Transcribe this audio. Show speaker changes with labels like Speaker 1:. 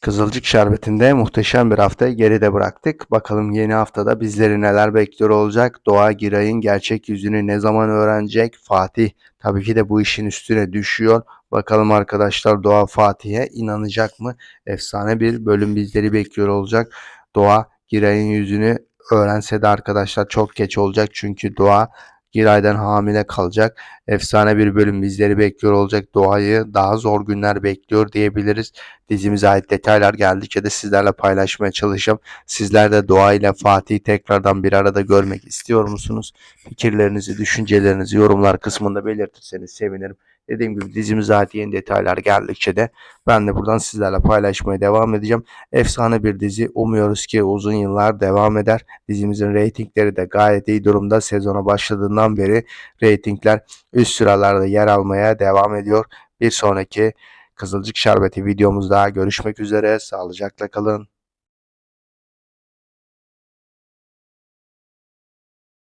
Speaker 1: Kızılcık Şerbeti'nde muhteşem bir haftayı geride bıraktık. Bakalım yeni haftada bizleri neler bekliyor olacak? Doğa Giray'ın gerçek yüzünü ne zaman öğrenecek? Fatih tabii ki de bu işin üstüne düşüyor. Bakalım arkadaşlar Doğa Fatih'e inanacak mı? Efsane bir bölüm bizleri bekliyor olacak. Doğa Giray'ın yüzünü öğrense de arkadaşlar çok geç olacak. Çünkü Doğa Giray'dan hamile kalacak. Efsane bir bölüm bizleri bekliyor olacak. Doğayı daha zor günler bekliyor diyebiliriz dizimize ait detaylar geldikçe de sizlerle paylaşmaya çalışacağım. Sizler de Doğa ile Fatih'i tekrardan bir arada görmek istiyor musunuz? Fikirlerinizi, düşüncelerinizi yorumlar kısmında belirtirseniz sevinirim. Dediğim gibi dizimize ait yeni detaylar geldikçe de ben de buradan sizlerle paylaşmaya devam edeceğim. Efsane bir dizi. Umuyoruz ki uzun yıllar devam eder. Dizimizin reytingleri de gayet iyi durumda. Sezona başladığından beri reytingler üst sıralarda yer almaya devam ediyor. Bir sonraki Kızılcık Şerbeti videomuzda görüşmek üzere. Sağlıcakla kalın.